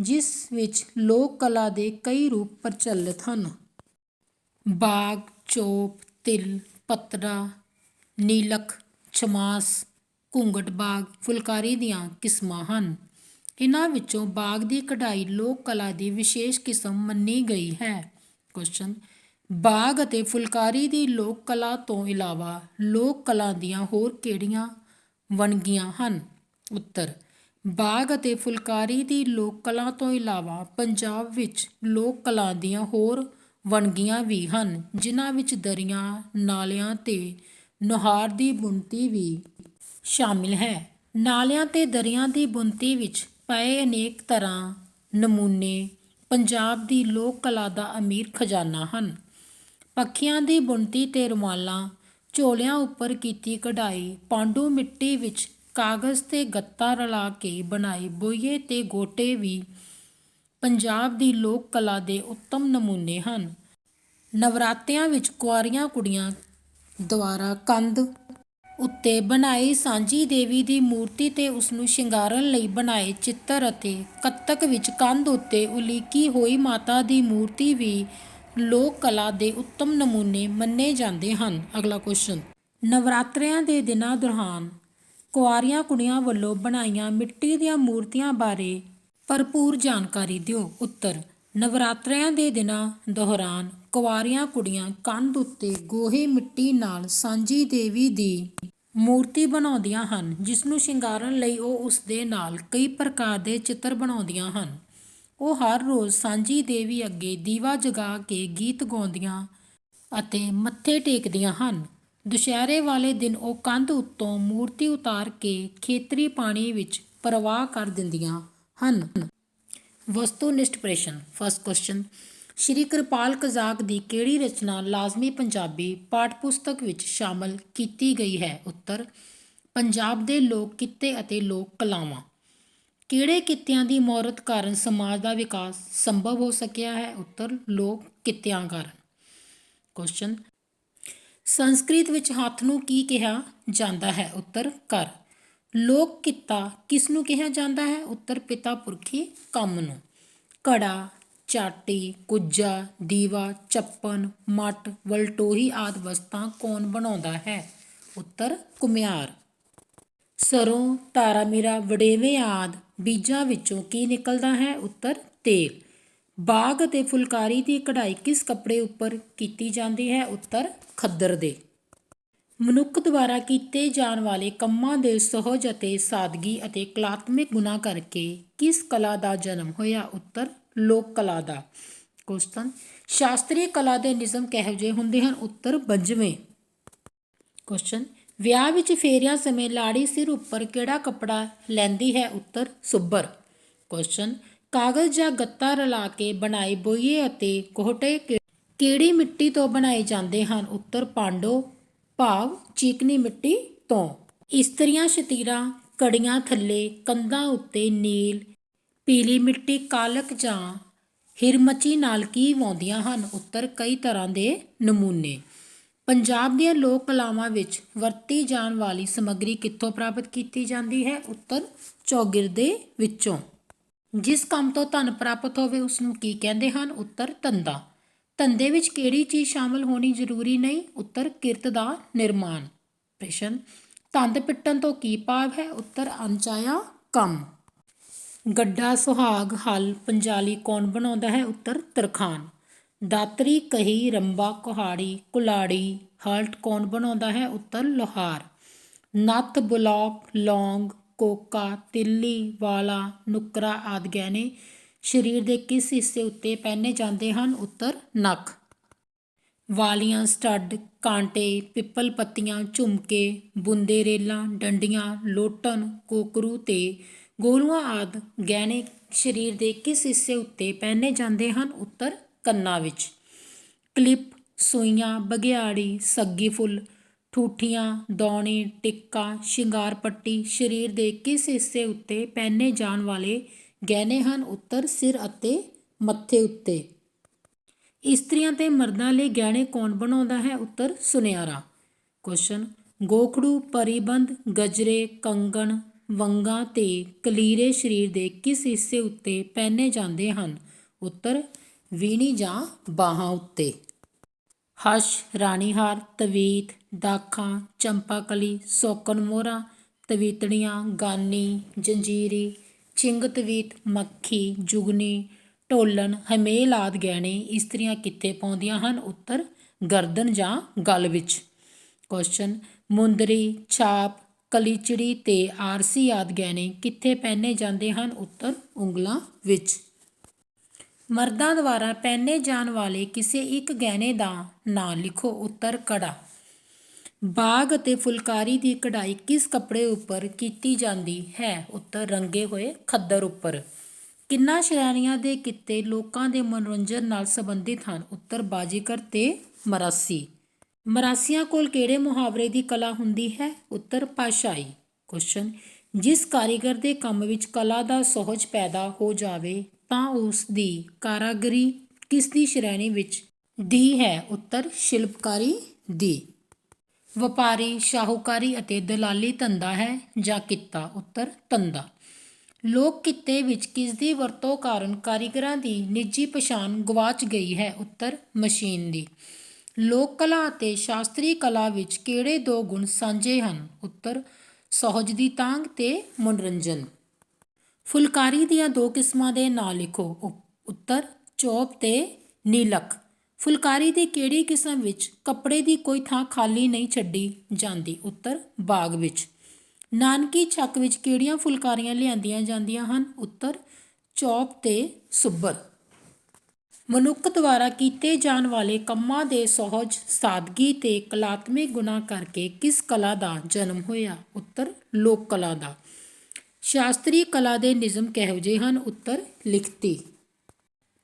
ਜਿਸ ਵਿੱਚ ਲੋਕ ਕਲਾ ਦੇ ਕਈ ਰੂਪ ਪ੍ਰਚਲਿਤ ਹਨ। ਬਾਗ, ਚੋਪ, ਤਿਲ, ਪੱਤਰਾ ਨੀਲਕ ਛਮਾਸ, ਘੁੰਗਟ ਬਾਗ ਫੁਲਕਾਰੀ ਦੀਆਂ ਕਿਸਮਾਂ ਹਨ। ਇਹਨਾਂ ਵਿੱਚੋਂ ਬਾਗ ਦੀ ਕਢਾਈ ਲੋਕ ਕਲਾ ਦੀ ਵਿਸ਼ੇਸ਼ ਕਿਸਮ ਮੰਨੀ ਗਈ ਹੈ। ਕੁਐਸਚਨ ਬਾਗ ਅਤੇ ਫੁਲਕਾਰੀ ਦੀ ਲੋਕ ਕਲਾ ਤੋਂ ਇਲਾਵਾ ਲੋਕ ਕਲਾ ਦੀਆਂ ਹੋਰ ਕਿਹੜੀਆਂ ਵੰਨਗੀਆਂ ਹਨ? ਉੱਤਰ। ਬਾਗ ਅਤੇ ਫੁਲਕਾਰੀ ਦੀ ਲੋਕ ਕਲਾ ਤੋਂ ਇਲਾਵਾ ਪੰਜਾਬ ਵਿੱਚ ਲੋਕ ਕਲਾ ਦੀਆਂ ਹੋਰ ਵੰਨਗੀਆਂ ਵੀ ਹਨ, ਜਿਨ੍ਹਾਂ ਵਿੱਚ ਦਰੀਆਂ, ਨਾਲਿਆਂ ਅਤੇ ਨੁਹਾਰ ਦੀ ਬੁਣਤੀ ਵੀ ਸ਼ਾਮਿਲ ਹੈ। ਨਾਲਿਆਂ ਅਤੇ ਦਰੀਆਂ ਦੀ ਬੁਣਤੀ ਵਿੱਚ ਪਏ ਅਨੇਕ ਤਰ੍ਹਾਂ, ਨਮੂਨੇ ਪੰਜਾਬ ਦੀ ਲੋਕ ਕਲਾ ਦਾ ਅਮੀਰ ਖਜ਼ਾਨਾ ਹਨ। ਪੱਖੀਆਂ ਦੀ ਬੁਣਤੀ ਤੇ ਰੁਮਾਲਾਂ, ਝੋਲਿਆਂ ਉੱਪਰ ਕੀਤੀ ਕਢਾਈ, ਪਾਂਡੂ ਮਿੱਟੀ ਵਿੱਚ ਕਾਗਜ਼ ਤੇ ਗੱਤਾ ਰਲਾ ਕੇ ਬਣਾਏ ਬੋਈਏ ਤੇ ਗੋਟੇ ਵੀ ਪੰਜਾਬ ਦੀ ਲੋਕ ਕਲਾ ਦੇ ਉੱਤਮ ਨਮੂਨੇ ਹਨ। ਨਵਰਾਤਿਆਂ ਵਿੱਚ ਕੁਆਰੀਆਂ ਕੁੜੀਆਂ ਦੁਆਰਾ ਕੰਧ ਉੱਤੇ ਬਣਾਈ ਸਾਂਝੀ ਦੇਵੀ ਦੀ ਮੂਰਤੀ ਤੇ ਉਸ ਨੂੰ ਸ਼ਿੰਗਾਰਨ ਲਈ ਬਣਾਏ ਚਿੱਤਰ ਅਤੇ ਕੱਤਕ ਵਿੱਚ ਕੰਧ ਉੱਤੇ ਉਲੀਕੀ ਹੋਈ ਮਾਤਾ ਦੀ ਮੂਰਤੀ ਵੀ ਲੋਕ ਕਲਾ ਦੇ ਉੱਤਮ ਨਮੂਨੇ ਮੰਨੇ ਜਾਂਦੇ ਹਨ। ਅਗਲਾ ਕੁਐਸਚਨ ਨਵਰਾਤਰਿਆਂ ਦੇ ਦਿਨਾਂ ਦੌਰਾਨ ਕੁਆਰੀਆਂ ਕੁੜੀਆਂ ਵੱਲੋਂ ਬਣਾਈਆਂ ਮਿੱਟੀ ਦੀਆਂ ਮੂਰਤੀਆਂ ਬਾਰੇ ਭਰਪੂਰ ਜਾਣਕਾਰੀ ਦਿਓ। ਉੱਤਰ, ਨਵਰਾਤਰਿਆਂ ਦੇ ਦਿਨਾਂ ਦੌਰਾਨ ਕੁਆਰੀਆਂ ਕੁੜੀਆਂ ਕੰਧ ਉੱਤੇ ਗੋਹੇ ਮਿੱਟੀ ਨਾਲ ਸਾਂਝੀ ਦੇਵੀ ਦੀ ਮੂਰਤੀ ਬਣਾਉਂਦੀਆਂ ਹਨ, ਜਿਸ ਨੂੰ ਸ਼ਿੰਗਾਰਨ ਲਈ ਉਹ ਉਸ ਦੇ ਨਾਲ ਕਈ ਪ੍ਰਕਾਰ ਦੇ ਚਿੱਤਰ ਬਣਾਉਂਦੀਆਂ ਹਨ। ਉਹ ਹਰ ਰੋਜ਼ ਸਾਂਝੀ ਦੇਵੀ ਅੱਗੇ ਦੀਵਾ ਜਗਾ ਕੇ ਗੀਤ ਗਾਉਂਦੀਆਂ ਅਤੇ ਮੱਥੇ ਟੇਕਦੀਆਂ ਹਨ। ਦੁਸ਼ਹਿਰੇ ਵਾਲੇ ਦਿਨ ਉਹ ਕੰਧ ਉੱਤੋਂ ਮੂਰਤੀ ਉਤਾਰ ਕੇ ਖੇਤਰੀ ਪਾਣੀ ਵਿੱਚ ਪ੍ਰਵਾਹ ਕਰ ਦਿੰਦੀਆਂ ਹਨ। ਵਸਤੂਨਿਸ਼ਟ ਪ੍ਰਸ਼ਨ ਫਸਟ ਕੁਐਸਚਨ ਸ਼੍ਰੀ ਕਿਰਪਾਲ ਕਜ਼ਾਕ ਦੀ ਕਿਹੜੀ ਰਚਨਾ ਲਾਜ਼ਮੀ ਪੰਜਾਬੀ ਪਾਠ ਪੁਸਤਕ ਵਿੱਚ ਸ਼ਾਮਲ ਕੀਤੀ ਗਈ ਹੈ? ਉੱਤਰ, ਪੰਜਾਬ ਦੇ ਲੋਕ ਕਿੱਤੇ ਅਤੇ ਲੋਕ ਕਲਾਵਾਂ। ਕਿਹੜੇ ਕਿੱਤਿਆਂ ਦੀ ਮੌਰਤ ਕਾਰਨ ਸਮਾਜ ਦਾ ਵਿਕਾਸ ਸੰਭਵ ਹੋ ਸਕਿਆ ਹੈ? ਉੱਤਰ, ਲੋਕ ਕਿੱਤਿਆਂ ਕਾਰਨ। ਕੁਐਸਚਨ ਸੰਸਕ੍ਰਿਤ ਵਿੱਚ ਹੱਥ ਨੂੰ ਕੀ ਕਿਹਾ ਜਾਂਦਾ ਹੈ? ਉੱਤਰ ਕਰ ਲੋਕ ਕਿੱਤਾ ਕਿਸ ਨੂੰ ਕਿਹਾ ਜਾਂਦਾ ਹੈ? ਉੱਤਰ ਪਿਤਾ ਪੁਰਖੀ ਕੰਮ ਨੂੰ। ਕੜਾ ਚਾਟੀ, ਕੁੱਜਾ, ਦੀਵਾ, ਚੱਪਨ, ਮੱਟ, ਵਲਟੋਹੀ ਆਦਿ ਵਸਤਾਂ ਕੌਣ ਬਣਾਉਂਦਾ ਹੈ? ਉੱਤਰ ਕੁਮਿਆਰ ਸਰੋਂ ਤਾਰਾ ਮੀਰਾ ਵੜੇਵੇਂ ਆਦ ਬੀਜਾਂ ਵਿੱਚੋਂ ਕੀ ਨਿਕਲਦਾ ਹੈ? ਉੱਤਰ ਤੇਲ। ਬਾਗ ਅਤੇ ਫੁਲਕਾਰੀ ਦੀ ਕਢਾਈ ਕਿਸ ਕੱਪੜੇ ਉੱਪਰ ਕੀਤੀ ਜਾਂਦੀ ਹੈ? ਉੱਤਰ, ਖੱਦਰ ਦੇ। ਮਨੁੱਖ ਦੁਆਰਾ ਕੀਤੇ ਜਾਣ ਵਾਲੇ ਕੰਮਾਂ ਦੇ ਸਹਜ ਅਤੇ ਸਾਦਗੀ ਅਤੇ ਕਲਾਤਮਿਕ ਗੁਣਾ ਕਰਕੇ ਕਿਸ ਕਲਾ ਦਾ ਜਨਮ ਹੋਇਆ? ਉੱਤਰ, ਲੋਕ ਕਲਾ ਦਾ। ਕੁਐਸਚਨ ਸ਼ਾਸਤਰੀ ਕਲਾ ਦੇ ਨਿਯਮ ਕਿਹੋ ਜਿਹੇ ਹੁੰਦੇ ਹਨ? ਉੱਤਰ, ਪੰਜਵੇਂ। ਕੁਐਸਚਨ ਵਿਆਹ ਵਿੱਚ ਫੇਰਿਆਂ ਸਮੇਂ ਲਾੜੀ ਸਿਰ ਉੱਪਰ ਕਿਹੜਾ ਕੱਪੜਾ ਲੈਂਦੀ ਹੈ? ਉੱਤਰ ਸੁੱਬਰ ਕੁਐਸਚਨ ਕਾਗਜ਼ ਜਾਂ ਗੱਤਾ ਰਲਾ ਕੇ ਬਣਾਏ ਬੋਈਏ ਅਤੇ ਕੋਹਟੇ ਕਿ- ਕਿਹੜੀ ਮਿੱਟੀ ਤੋਂ ਬਣਾਏ ਜਾਂਦੇ ਹਨ? ਉੱਤਰ ਪਾਂਡੋ, ਭਾਵ ਚੀਕਨੀ ਮਿੱਟੀ ਤੋਂ। ਇਸਤਰੀਆਂ ਸ਼ਤੀਰਾਂ, ਕੜੀਆਂ ਥੱਲੇ, ਕੰਧਾਂ ਉੱਤੇ ਨੀਲ, ਪੀਲੀ ਮਿੱਟੀ ਕਾਲਕ ਜਾਂ ਹਿਰਮਚੀ ਨਾਲ ਕੀ ਵਾਉਂਦੀਆਂ ਹਨ? ਉੱਤਰ ਕਈ ਤਰ੍ਹਾਂ ਦੇ ਨਮੂਨੇ। ਪੰਜਾਬ ਦੀਆਂ ਲੋਕ ਕਲਾਵਾਂ ਵਿੱਚ ਵਰਤੀ ਜਾਣ ਵਾਲੀ ਸਮੱਗਰੀ ਕਿੱਥੋਂ ਪ੍ਰਾਪਤ ਕੀਤੀ ਜਾਂਦੀ ਹੈ? ਉੱਤਰ ਚੌਗਿਰਦੇ ਵਿੱਚੋਂ। ਜਿਸ ਕੰਮ ਤੋਂ ਧਨ ਪ੍ਰਾਪਤ ਹੋਵੇ ਉਸ ਨੂੰ ਕੀ ਕਹਿੰਦੇ ਹਨ? ਉੱਤਰ, ਧੰਦਾ। ਧੰਦੇ ਵਿੱਚ ਕਿਹੜੀ ਚੀਜ਼ ਸ਼ਾਮਲ ਹੋਣੀ ਜ਼ਰੂਰੀ ਨਹੀਂ? ਉੱਤਰ, ਕਿਰਤ ਦਾ ਨਿਰਮਾਣ। ਪ੍ਰਸ਼ਨ ਤੰਦ ਪਿੱਟਣ ਤੋਂ ਕੀ ਭਾਵ ਹੈ? ਉੱਤਰ ਅਣਚਾਇਆ ਕੰਮ। ਗੱਡਾ, ਸੁਹਾਗ, ਹਲ, ਪੰਜਾਲੀ ਕੌਣ ਬਣਾਉਂਦਾ ਹੈ? ਉੱਤਰ, ਤਰਖਾਨ। ਦਾਤਰੀ, ਕਹੀ, ਰੰਬਾ, ਕੁਹਾੜੀ, ਕੁਲਾੜੀ, ਹਲਟ ਕੌਣ ਬਣਾਉਂਦਾ ਹੈ? ਉੱਤਰ, ਲੋਹਾਰ। ਨੱਥ, ਬਲੌਕ, ਲੌਂਗ ਕੋਕਾ, ਤਿੱਲੀ, ਵਾਲਾ, ਨੁੱਕਰਾ ਆਦਿ ਗਹਿਣੇ ਸਰੀਰ ਦੇ ਕਿਸ ਹਿੱਸੇ ਉੱਤੇ ਪਹਿਨੇ ਜਾਂਦੇ ਹਨ? ਉੱਤਰ, ਨੱਕ। ਵਾਲੀਆਂ ਸਟੱਡ, ਕਾਂਟੇ, ਪਿੱਪਲ ਪੱਤੀਆਂ, ਝੁਮਕੇ, ਬੁੰਦੇ ਰੇਲਾਂ, ਡੰਡੀਆਂ, ਲੋਟਨ, ਕੋਕਰੂ ਤੇ ਗੋਲੂਆਂ ਆਦਿ ਗਹਿਣੇ ਸਰੀਰ ਦੇ ਕਿਸ ਹਿੱਸੇ ਉੱਤੇ ਪਹਿਨੇ ਜਾਂਦੇ ਹਨ? ਉੱਤਰ, ਕੰਨਾਂ ਵਿੱਚ। ਕਲਿੱਪ, ਸੂਈਆਂ ਬਗਿਆੜੀ ਸੱਗੀ ਫੁੱਲ ਠੂਠੀਆਂ, ਦੌਣੀ, ਟਿੱਕਾ, ਸ਼ਿੰਗਾਰ ਪੱਟੀ ਸਰੀਰ ਦੇ ਕਿਸ ਹਿੱਸੇ ਉੱਤੇ ਪਹਿਨੇ ਜਾਣ ਵਾਲੇ ਗਹਿਣੇ ਹਨ? ਉੱਤਰ, ਸਿਰ ਅਤੇ ਮੱਥੇ ਉੱਤੇ। ਇਸਤਰੀਆਂ ਤੇ ਮਰਦਾਂ ਲਈ ਗਹਿਣੇ ਕੌਣ ਬਣਾਉਂਦਾ ਹੈ? ਉੱਤਰ, ਸੁਨਿਆਰਾ। ਕੁਐਸਚਨ ਗੋਖੜੂ ਪਰੀਬੰਦ ਗਜਰੇ, ਕੰਗਣ, ਵੰਗਾਂ ਤੇ ਕਲੀਰੇ ਸਰੀਰ ਦੇ ਕਿਸ ਹਿੱਸੇ ਉੱਤੇ ਪਹਿਨੇ ਜਾਂਦੇ ਹਨ? ਉੱਤਰ, ਵੀਣੀ ਜਾਂ ਬਾਹਾਂ ਉੱਤੇ। ਹਸ਼ ਰਾਣੀਹਾਰ, ਤਵੀਤ ਦਾਖਾਂ, ਚੰਪਾਕਲੀ, ਸੌਕਣ ਮੋਹਰਾਂ, ਤਵੀਤੜੀਆਂ, ਗਾਨੀ, ਜੰਜੀਰੀ ਚਿੰਗ ਤਵੀਤ ਮੱਖੀ, ਜੁਗਨੀ, ਢੋਲਣ, ਹਮੇਲ ਆਦਿ ਗਹਿਣੇ ਇਸਤਰੀਆਂ ਕਿੱਥੇ ਪਾਉਂਦੀਆਂ ਹਨ ਉੱਤਰ ਗਰਦਨ ਜਾਂ ਗਲ ਵਿੱਚ। ਕੁਐਸਚਨ ਮੁੰਦਰੀ, ਛਾਪ, ਕਲੀਚੜੀ ਤੇ ਆਰਸੀ ਆਦਿ ਗਹਿਣੇ ਕਿੱਥੇ ਪਹਿਨੇ ਜਾਂਦੇ ਹਨ ਉੱਤਰ ਉਂਗਲਾਂ ਵਿੱਚ। ਮਰਦਾਂ ਦੁਆਰਾ ਪਹਿਨੇ ਜਾਣ ਵਾਲੇ ਕਿਸੇ ਇੱਕ ਗਹਿਣੇ ਦਾ ਨਾਂ ਲਿਖੋ ਉੱਤਰ ਕੜਾ। ਬਾਗ ਅਤੇ ਫੁਲਕਾਰੀ ਦੀ ਕਢਾਈ ਕਿਸ ਕੱਪੜੇ ਉੱਪਰ ਕੀਤੀ ਜਾਂਦੀ ਹੈ? ਉੱਤਰ, ਰੰਗੇ ਹੋਏ ਖੱਦਰ ਉੱਪਰ। ਕਿੰਨਾ ਸ਼੍ਰੇਣੀਆਂ ਦੇ ਕਿੱਤੇ ਲੋਕਾਂ ਦੇ ਮਨੋਰੰਜਨ ਨਾਲ ਸੰਬੰਧਿਤ ਹਨ? ਉੱਤਰ, ਬਾਜੀਗਰ ਤੇ ਮਰਾਸੀ। ਮਰਾਸੀਆਂ ਕੋਲ ਕਿਹੜੇ ਮੁਹਾਵਰੇ ਦੀ ਕਲਾ ਹੁੰਦੀ ਹੈ? ਉੱਤਰ, ਭਾਸ਼ਾਈ। ਕੁਐਸਚਨ ਜਿਸ ਕਾਰੀਗਰ ਦੇ ਕੰਮ ਵਿੱਚ ਕਲਾ ਦਾ ਸੋਹਜ ਪੈਦਾ ਹੋ ਜਾਵੇ, ਤਾਂ ਉਸ ਦੀ ਕਾਰਾਗਰੀ ਕਿਸ ਦੀ ਸ਼੍ਰੇਣੀ ਵਿੱਚ ਦੀ ਹੈ? ਉੱਤਰ, ਸ਼ਿਲਪਕਾਰੀ ਦੀ। ਵਪਾਰੀ, ਸ਼ਾਹੂਕਾਰੀ ਅਤੇ ਦਲਾਲੀ ਧੰਦਾ ਹੈ ਜਾਂ ਕਿੱਤਾ? ਉੱਤਰ, ਧੰਦਾ। ਲੋਕ ਕਿੱਤੇ ਵਿੱਚ ਕਿਸ ਦੀ ਵਰਤੋਂ ਕਾਰਨ ਕਾਰੀਗਰਾਂ ਦੀ ਨਿੱਜੀ ਪਛਾਣ ਗਵਾਚ ਗਈ ਹੈ? ਉੱਤਰ, ਮਸ਼ੀਨ ਦੀ। ਲੋਕ ਕਲਾ ਅਤੇ ਸ਼ਾਸਤਰੀ ਕਲਾ ਵਿੱਚ ਕਿਹੜੇ ਦੋ ਗੁਣ ਸਾਂਝੇ ਹਨ? ਉੱਤਰ, ਸਹਜ ਦੀ ਤਾਂਗ ਤੇ ਮਨੋਰੰਜਨ। ਫੁਲਕਾਰੀ ਦੀਆਂ ਦੋ ਕਿਸਮਾਂ ਦੇ ਨਾਂ ਲਿਖੋ। ਉ- ਉੱਤਰ, ਚੌਪ ਤੇ ਨੀਲਕ ਫੁਲਕਾਰੀ ਦੀ ਕਿਹੜੀ ਕਿਸਮ ਵਿੱਚ ਕੱਪੜੇ ਦੀ ਕੋਈ ਥਾਂ ਖਾਲੀ ਨਹੀਂ ਛੱਡੀ ਜਾਂਦੀ? ਉੱਤਰ, ਬਾਗ ਵਿੱਚ। ਨਾਨਕੀ ਛੱਕ ਵਿੱਚ ਕਿਹੜੀਆਂ ਫੁਲਕਾਰੀਆਂ ਲਿਆਂਦੀਆਂ ਜਾਂਦੀਆਂ ਹਨ? ਉੱਤਰ ਚੌਪ ਤੇ ਸੁੱਬਰ। ਮਨੁੱਖ ਦੁਆਰਾ ਕੀਤੇ ਜਾਣ ਵਾਲੇ ਕੰਮਾਂ ਦੇ ਸਹਜ, ਸਾਦਗੀ ਤੇ ਕਲਾਤਮਿਕ ਗੁਣਾਂ ਕਰਕੇ ਕਿਸ ਕਲਾ ਦਾ ਜਨਮ ਹੋਇਆ? ਉੱਤਰ, ਲੋਕ ਕਲਾ ਦਾ। ਸ਼ਾਸਤਰੀ ਕਲਾ ਦੇ ਨਿਯਮ ਕਿਹੋ ਜਿਹੇ ਹਨ? ਉੱਤਰ, ਲਿਖਤੀ।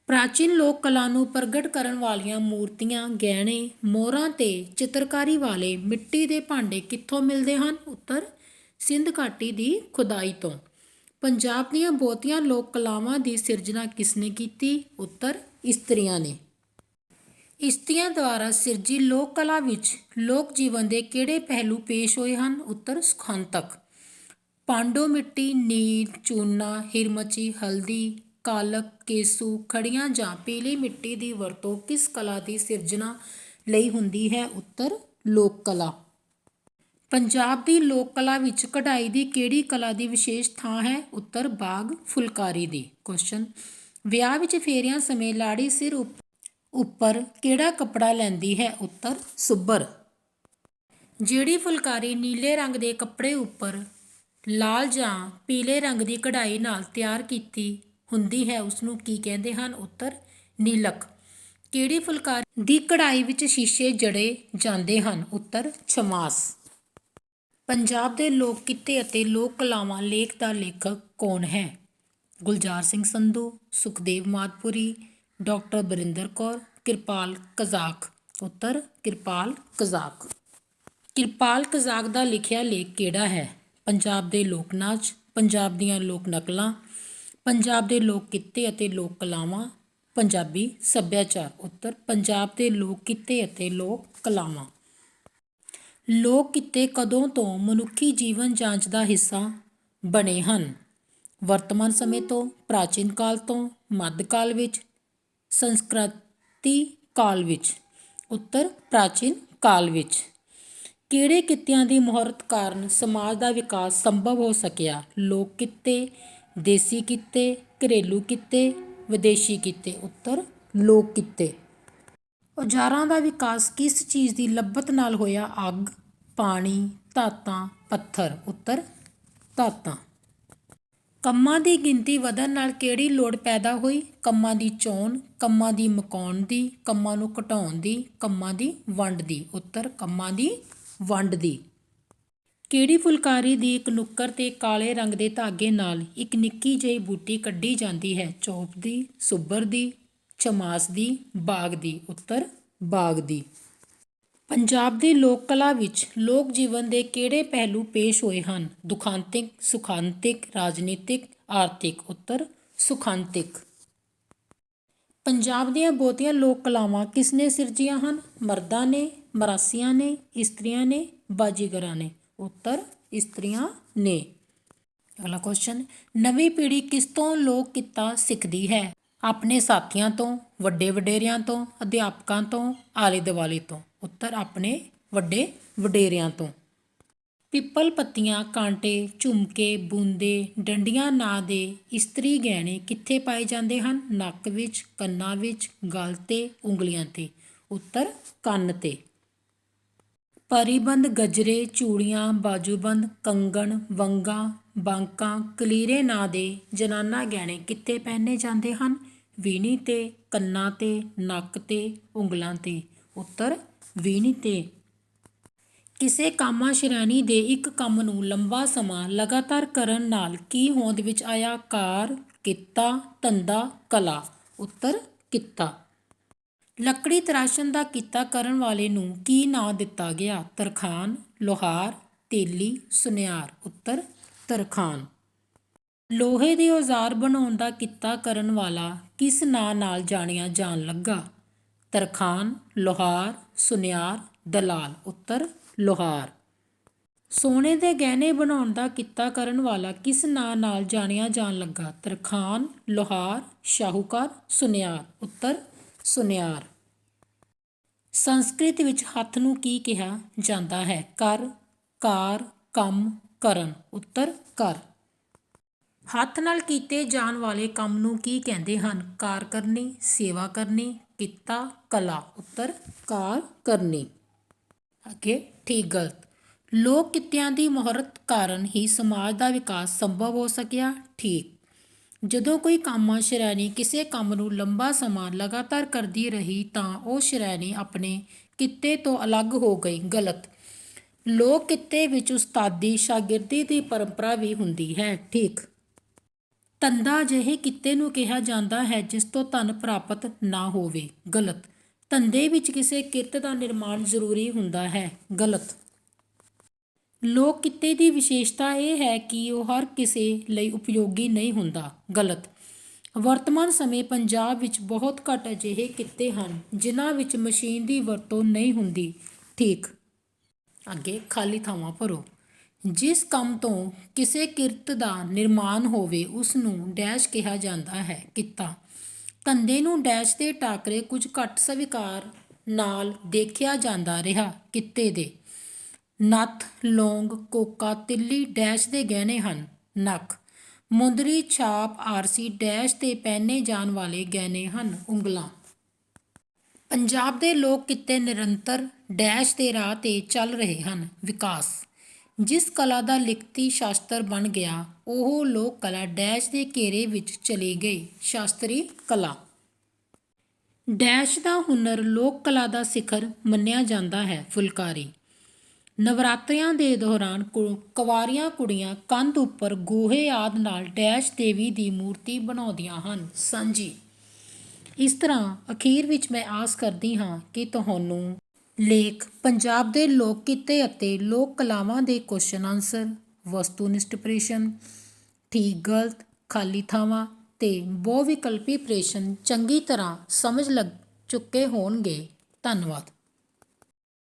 ਪ੍ਰਾਚੀਨ ਲੋਕ ਕਲਾ ਨੂੰ ਪ੍ਰਗਟ ਕਰਨ ਵਾਲੀਆਂ ਮੂਰਤੀਆਂ, ਗਹਿਣੇ, ਮੋਹਰਾਂ ਤੇ ਚਿੱਤਰਕਾਰੀ ਵਾਲੇ ਮਿੱਟੀ ਦੇ ਭਾਂਡੇ ਕਿੱਥੋਂ ਮਿਲਦੇ ਹਨ? ਉੱਤਰ ਸਿੰਧ ਘਾਟੀ ਦੀ ਖੁਦਾਈ ਤੋਂ। ਪੰਜਾਬ ਦੀਆਂ ਬਹੁਤੀਆਂ ਲੋਕ ਕਲਾਵਾਂ ਦੀ ਸਿਰਜਣਾ ਕਿਸਨੇ ਕੀਤੀ? ਉੱਤਰ, ਇਸਤਰੀਆਂ ਨੇ। ਇਸਤਰੀਆਂ ਦੁਆਰਾ ਸਿਰਜੀ ਲੋਕ ਕਲਾ ਵਿੱਚ ਲੋਕ ਜੀਵਨ ਦੇ ਕਿਹੜੇ ਪਹਿਲੂ ਪੇਸ਼ ਹੋਏ ਹਨ? ਉੱਤਰ, ਸੁਖਾਂਤਕ। ਪਾਂਡੋ ਮਿੱਟੀ ਨੀਲ ਚੂਨਾ, ਹਿਰਮਚੀ, ਹਲਦੀ ਕਾਲਕ, ਕੇਸੂ ਖੜੀਆਂ ਜਾਂ ਪੀਲੀ ਮਿੱਟੀ ਦੀ ਵਰਤੋਂ ਕਿਸ ਕਲਾ ਦੀ ਸਿਰਜਣਾ ਲਈ ਹੁੰਦੀ ਹੈ? ਉੱਤਰ, ਲੋਕ ਕਲਾ। ਪੰਜਾਬ ਦੀ ਲੋਕ ਕਲਾ ਵਿੱਚ ਕਢਾਈ ਦੀ ਕਿਹੜੀ ਕਲਾ ਦੀ ਵਿਸ਼ੇਸ਼ ਥਾਂ ਹੈ? ਉੱਤਰ, ਬਾਗ, ਫੁਲਕਾਰੀ ਦੀ। ਕੁਐਸਚਨ ਵਿਆਹ ਵਿੱਚ ਫੇਰਿਆਂ ਸਮੇਂ ਲਾੜੀ ਸਿਰ ਉੱਪ- ਉੱਪਰ ਕਿਹੜਾ ਕੱਪੜਾ ਲੈਂਦੀ ਹੈ? ਉੱਤਰ ਸੁੱਬਰ ਜਿਹੜੀ ਫੁਲਕਾਰੀ ਨੀਲੇ ਰੰਗ ਦੇ ਕੱਪੜੇ ਉੱਪਰ ਲਾਲ ਜਾਂ ਪੀਲੇ ਰੰਗ ਦੀ ਕਢਾਈ ਨਾਲ ਤਿਆਰ ਕੀਤੀ ਹੁੰਦੀ ਹੈ ਉਸ ਨੂੰ ਕੀ ਕਹਿੰਦੇ ਹਨ? ਉੱਤਰ, ਨੀਲਕ। ਕਿਹੜੀ ਫੁਲਕਾਰੀ ਦੀ ਕਢਾਈ ਵਿੱਚ ਸ਼ੀਸ਼ੇ ਜੜੇ ਜਾਂਦੇ ਹਨ? ਉੱਤਰ, ਛਮਾਸ। ਪੰਜਾਬ ਦੇ ਲੋਕ ਕਿੱਤੇ ਅਤੇ ਲੋਕ ਕਲਾਵਾਂ ਲੇਖ ਦਾ ਲੇਖਕ ਕੌਣ ਹੈ? ਗੁਲਜ਼ਾਰ ਸਿੰਘ ਸੰਧੂ, ਸੁਖਦੇਵ ਮਾਦਪੁਰੀ ਡਾਕਟਰ ਬਰਿੰਦਰ ਕੌਰ, ਕਿਰਪਾਲ ਕਜ਼ਾਕ ਉੱਤਰ, ਕਿਰਪਾਲ ਕਜ਼ਾਕ ਕਿਰਪਾਲ ਕਜ਼ਾਕ ਦਾ ਲਿਖਿਆ ਲੇਖ ਕਿਹੜਾ ਹੈ? ਪੰਜਾਬ ਦੇ ਲੋਕ ਨਾਚ, ਪੰਜਾਬ ਦੀਆਂ ਲੋਕ ਨਕਲਾਂ ਪੰਜਾਬ ਦੇ ਲੋਕ ਕਿੱਤੇ ਅਤੇ ਲੋਕ ਕਲਾਵਾਂ, ਪੰਜਾਬੀ ਸੱਭਿਆਚਾਰ, ਉੱਤਰ ਪੰਜਾਬ ਦੇ ਲੋਕ ਕਿੱਤੇ ਅਤੇ ਲੋਕ ਕਲਾਵਾਂ। ਲੋਕ ਕਿੱਤੇ ਕਦੋਂ ਤੋਂ ਮਨੁੱਖੀ ਜੀਵਨ ਜਾਂਚ ਦਾ ਹਿੱਸਾ ਬਣੇ ਹਨ? ਵਰਤਮਾਨ ਸਮੇਂ ਤੋਂ, ਪ੍ਰਾਚੀਨ ਕਾਲ ਤੋਂ, ਮੱਧ ਕਾਲ ਵਿੱਚ, ਸੰਸਕ੍ਰਿਤੀ ਕਾਲ ਵਿੱਚ, ਉੱਤਰ ਪ੍ਰਾਚੀਨ ਕਾਲ ਵਿੱਚ। ਕਿਹੜੇ ਕਿੱਤਿਆਂ ਦੀ ਮੁਹਰਤ ਕਾਰਨ ਸਮਾਜ ਦਾ ਵਿਕਾਸ ਸੰਭਵ ਹੋ ਸਕਿਆ? ਲੋਕ ਕਿੱਤੇ ਦੇਸੀ ਕਿੱਤੇ, ਘਰੇਲੂ ਕਿੱਤੇ, ਵਿਦੇਸ਼ੀ ਕਿੱਤੇ, ਉੱਤਰ ਲੋਕ ਕਿੱਤੇ। ਔਜ਼ਾਰਾਂ ਦਾ ਵਿਕਾਸ ਕਿਸ ਚੀਜ਼ ਦੀ ਲੱਭਤ ਨਾਲ ਹੋਇਆ? ਅੱਗ, ਪਾਣੀ, ਧਾਤਾਂ, ਪੱਥਰ, ਉੱਤਰ ਧਾਤਾਂ। ਕੰਮਾਂ ਦੀ ਗਿਣਤੀ ਵਧਣ ਨਾਲ ਕਿਹੜੀ ਲੋੜ ਪੈਦਾ ਹੋਈ? ਕੰਮਾਂ ਦੀ ਚੋਣ, ਕੰਮਾਂ ਦੀ ਮਕਾਉਣ ਦੀ, ਕੰਮਾਂ ਨੂੰ ਘਟਾਉਣ ਦੀ, ਕੰਮਾਂ ਦੀ ਵੰਡ ਦੀ। ਉੱਤਰ, ਕੰਮਾਂ ਦੀ ਵੰਡ ਦੀ। ਕਿਹੜੀ ਫੁਲਕਾਰੀ ਦੀ ਇੱਕ ਨੁੱਕਰ ਤੇ ਕਾਲੇ ਰੰਗ ਦੇ ਧਾਗੇ ਨਾਲ ਇੱਕ ਨਿੱਕੀ ਜਿਹੀ ਬੂਟੀ ਕੱਢੀ ਜਾਂਦੀ ਹੈ? ਚੌਪ ਦੀ ਸੁੱਬਰ ਦੀ, ਚਮਾਸ ਦੀ, ਬਾਗ ਦੀ। ਉੱਤਰ, ਬਾਗ ਦੀ। ਪੰਜਾਬ ਦੀ ਲੋਕ ਕਲਾ ਵਿੱਚ ਲੋਕ ਜੀਵਨ ਦੇ ਕਿਹੜੇ ਪਹਿਲੂ ਪੇਸ਼ ਹੋਏ ਹਨ? ਦੁਖਾਂਤਿਕ, ਸੁਖਾਂਤਿਕ, ਰਾਜਨੀਤਿਕ, ਆਰਥਿਕ। ਉੱਤਰ, ਸੁਖਾਂਤਿਕ। ਪੰਜਾਬ ਦੀਆਂ ਬਹੁਤੀਆਂ ਲੋਕ ਕਲਾਵਾਂ ਕਿਸ ਨੇ ਸਿਰਜੀਆਂ ਹਨ? ਮਰਦਾਂ ਨੇ, ਮਰਾਸੀਆਂ ਨੇ, ਇਸਤਰੀਆਂ ਨੇ, ਬਾਜੀਗਰਾਂ ਨੇ। ਉੱਤਰ ਇਸਤਰੀਆਂ ਨੇ। ਅਗਲਾ ਕੁਐਸਚਨ ਨਵੀਂ ਪੀੜ੍ਹੀ ਕਿਸ ਤੋਂ ਲੋਕ ਕਿੱਤਾ ਸਿੱਖਦੀ ਹੈ? ਆਪਣੇ ਸਾਥੀਆਂ ਤੋਂ, ਵੱਡੇ ਵਡੇਰਿਆਂ ਤੋਂ, ਅਧਿਆਪਕਾਂ ਤੋਂ, ਆਲੇ ਦੁਆਲੇ ਤੋਂ। ਉੱਤਰ ਆਪਣੇ ਵੱਡੇ ਵਡੇਰਿਆਂ ਤੋਂ। ਪਿੱਪਲ ਪੱਤੀਆਂ, ਕਾਂਟੇ, ਝੁਮਕੇ, ਬੂੰਦੇ, ਡੰਡੀਆਂ ਨਾਂ ਦੇ ਇਸਤਰੀ ਗਹਿਣੇ ਕਿੱਥੇ ਪਾਏ ਜਾਂਦੇ ਹਨ? ਨੱਕ ਵਿੱਚ, ਕੰਨਾਂ ਵਿੱਚ, ਗਲ ਤੇ, ਉਂਗਲੀਆਂ ਤੇ। ਉੱਤਰ ਕੰਨ ਤੇ। ਪਰੀਬੰਦ ਗਜਰੇ, ਚੂੜੀਆਂ, ਬਾਜੂਬੰਦ, ਕੰਗਣ, ਵੰਗਾਂ, ਬਾਂਕਾਂ, ਕਲੀਰੇ ਨਾਂ ਦੇ ਜਨਾਨਾ ਗਹਿਣੇ ਕਿੱਥੇ ਪਹਿਨੇ ਜਾਂਦੇ ਹਨ? ਵੀਣੀ ਤੇ, ਕੰਨਾਂ ਤੇ, ਨੱਕ ਤੇ, ਉਂਗਲਾਂ ਤੇ। ਉੱਤਰ, ਵੀਣੀ ਤੇ। ਕਿਸੇ ਕਾਮਾ ਸ਼੍ਰੇਣੀ ਦੇ ਇੱਕ ਕੰਮ ਨੂੰ ਲੰਬਾ ਸਮਾਂ ਲਗਾਤਾਰ ਕਰਨ ਨਾਲ ਕੀ ਹੋਂਦ ਵਿੱਚ ਆਇਆ? ਕਾਰ, ਕਿੱਤਾ, ਧੰਦਾ, ਕਲਾ। ਉੱਤਰ, ਕਿੱਤਾ। ਲੱਕੜੀ ਤਰਾਸ਼ਣ ਦਾ ਕਿੱਤਾ ਕਰਨ ਵਾਲੇ ਨੂੰ ਕੀ ਨਾਂ ਦਿੱਤਾ ਗਿਆ? ਤਰਖਾਨ, ਲੁਹਾਰ, ਤੇਲੀ, ਸੁਨਿਆਰ। ਉੱਤਰ, ਤਰਖਾਨ। ਲੋਹੇ ਦੇ ਔਜ਼ਾਰ ਬਣਾਉਣ ਦਾ ਕਿੱਤਾ ਕਰਨ ਵਾਲਾ ਕਿਸ ਨਾਂ ਨਾਲ ਜਾਣਿਆ ਜਾਣ ਲੱਗਾ? ਤਰਖਾਨ, ਲੋਹਾਰ, ਸੁਨਿਆਰ, ਦਲਾਲ। ਉੱਤਰ, ਲੋਹਾਰ। ਸੋਨੇ ਦੇ ਗਹਿਣੇ ਬਣਾਉਣ ਦਾ ਕਿੱਤਾ ਕਰਨ ਵਾਲਾ ਕਿਸ ਨਾਂ ਨਾਲ ਜਾਣਿਆ ਜਾਣ ਲੱਗਾ? ਤਰਖਾਨ, ਲੋਹਾਰ, ਸ਼ਾਹੂਕਾਰ, ਸੁਨਿਆਰ। ਉੱਤਰ ਸੁਨਿਆਰ। ਸੰਸਕ੍ਰਿਤ ਵਿੱਚ ਹੱਥ ਨੂੰ ਕੀ ਕਿਹਾ ਜਾਂਦਾ ਹੈ? ਕਰ, ਕਾਰ, ਕੰਮ, ਕਰਨ। ਉੱਤਰ, ਕਰ। ਹੱਥ ਨਾਲ ਕੀਤੇ ਜਾਣ ਵਾਲੇ ਕੰਮ ਨੂੰ ਕੀ ਕਹਿੰਦੇ ਹਨ? ਕਾਰ ਕਰਨੀ, ਸੇਵਾ ਕਰਨੀ, ਕਿੱਤਾ, ਕਲਾ। ਉੱਤਰ, ਕਾਰ ਕਰਨੀ। ਅੱਗੇ, ਠੀਕ, ਗਲਤ। ਲੋਕ ਕਿੱਤਿਆਂ ਦੀ ਮੁਹਰਤ ਕਾਰਨ ਹੀ ਸਮਾਜ ਦਾ ਵਿਕਾਸ ਸੰਭਵ ਹੋ ਸਕਿਆ? ਠੀਕ। ਜਦੋਂ ਕੋਈ ਕਾਮਾ ਸ਼੍ਰੇਣੀ ਕਿਸੇ ਕੰਮ ਨੂੰ ਲੰਬਾ ਸਮਾਂ ਲਗਾਤਾਰ ਕਰਦੀ ਰਹੀ ਤਾਂ ਉਹ ਸ਼੍ਰੇਣੀ ਆਪਣੇ ਕਿੱਤੇ ਤੋਂ ਅਲੱਗ ਹੋ ਗਈ, ਗਲਤ। ਲੋਕ ਕਿੱਤੇ ਵਿੱਚ ਉਸਤਾਦੀ, ਸ਼ਾਗਿਰਦੀ ਦੀ ਪਰੰਪਰਾ ਵੀ ਹੁੰਦੀ ਹੈ, ਠੀਕ। ਧੰਦਾ ਅਜਿਹੇ ਕਿੱਤੇ ਨੂੰ ਕਿਹਾ ਜਾਂਦਾ ਹੈ ਜਿਸ ਤੋਂ ਧਨ ਪ੍ਰਾਪਤ ਨਾ ਹੋਵੇ, ਗਲਤ। ਧੰਦੇ ਵਿੱਚ ਕਿਸੇ ਕਿਰਤ ਦਾ ਨਿਰਮਾਣ ਜ਼ਰੂਰੀ ਹੁੰਦਾ ਹੈ, ਗਲਤ। ਲੋਕ ਕਿੱਤੇ ਦੀ ਵਿਸ਼ੇਸ਼ਤਾ ਇਹ ਹੈ ਕਿ ਉਹ ਹਰ ਕਿਸੇ ਲਈ ਉਪਯੋਗੀ ਨਹੀਂ ਹੁੰਦਾ। ਗਲਤ। ਵਰਤਮਾਨ ਸਮੇਂ ਪੰਜਾਬ ਵਿੱਚ ਬਹੁਤ ਘੱਟ ਅਜਿਹੇ ਕਿੱਤੇ ਹਨ, ਜਿਨ੍ਹਾਂ ਵਿੱਚ ਮਸ਼ੀਨ ਦੀ ਵਰਤੋਂ ਨਹੀਂ ਹੁੰਦੀ। ਠੀਕ। ਅੱਗੇ ਖਾਲੀ ਥਾਵਾਂ ਭਰੋ। ਜਿਸ ਕੰਮ ਤੋਂ ਕਿਸੇ ਕਿਰਤ ਦਾ ਨਿਰਮਾਣ ਹੋਵੇ, ਉਸ ਨੂੰ ਡੈਸ਼ ਕਿਹਾ ਜਾਂਦਾ ਹੈ, ਕਿੱਤਾ। ਧੰਦੇ ਨੂੰ ਡੈਸ਼ ਦੇ ਟਾਕਰੇ ਕੁਝ ਘੱਟ ਸਵੀਕਾਰ ਨਾਲ ਦੇਖਿਆ ਜਾਂਦਾ ਰਿਹਾ, ਕਿੱਤੇ ਦੇ। ਨੱਥ, ਲੌਂਗ, ਕੋਕਾ, ਤਿੱਲੀ ਡੈਸ਼ ਦੇ ਗਹਿਣੇ ਹਨ। ਨੱਕ ਮੁੰਦਰੀ ਛਾਪ, ਆਰਸੀ ਡੈਸ਼ ਤੇ ਪਹਿਨੇ ਜਾਣ ਵਾਲੇ ਗਹਿਣੇ ਹਨ, ਉਂਗਲਾਂ। ਪੰਜਾਬ ਦੇ ਲੋਕ ਕਿੱਤੇ ਨਿਰੰਤਰ ਡੈਸ਼ ਦੇ ਰਾਹ ਤੇ ਚੱਲ ਰਹੇ ਹਨ, ਵਿਕਾਸ। ਜਿਸ ਕਲਾ ਦਾ ਲਿਖਤੀ ਸ਼ਾਸਤਰ ਬਣ ਗਿਆ, ਉਹ ਲੋਕ ਕਲਾ ਡੈਸ਼ ਦੇ ਘੇਰੇ ਵਿੱਚ ਚਲੀ ਗਈ ਸ਼ਾਸਤਰੀ ਕਲਾ। ਡੈਸ਼ ਦਾ ਹੁਨਰ ਲੋਕ ਕਲਾ ਦਾ ਸਿਖਰ ਮੰਨਿਆ ਜਾਂਦਾ ਹੈ, ਫੁਲਕਾਰੀ। ਨਵਰਾਤਰਿਆਂ ਦੇ ਦੌਰਾਨ ਕੁ- ਕੁਆਰੀਆਂ ਕੁੜੀਆਂ ਕੰਧ ਉੱਪਰ ਗੋਹੇ ਆਦਿ ਨਾਲ ਡੈਸ਼ ਦੇਵੀ ਦੀ ਮੂਰਤੀ ਬਣਾਉਂਦੀਆਂ ਹਨ। ਸਾਂਝੀ। ਇਸ ਤਰ੍ਹਾਂ ਅਖੀਰ ਵਿੱਚ ਮੈਂ ਆਸ ਕਰਦੀ ਹਾਂ ਕਿ ਤੁਹਾਨੂੰ ਲੇਖ, ਪੰਜਾਬ ਦੇ ਲੋਕ ਕਿੱਤੇ ਅਤੇ ਲੋਕ ਕਲਾਵਾਂ ਦੇ ਕੁਐਸਚਨ ਆਨਸਰ ਵਸਤੂਨਿਸ਼ਟ ਪ੍ਰੇਸ਼ਨ ਠੀਕ, ਗਲਤ, ਖਾਲੀ ਥਾਵਾਂ ਤੇ ਬਹੁ ਵਿਕਲਪੀ ਪ੍ਰੇਸ਼ਨ ਚੰਗੀ ਤਰ੍ਹਾਂ ਸਮਝ ਲੱਗ ਚੁੱਕੇ ਹੋਣਗੇ। ਧੰਨਵਾਦ।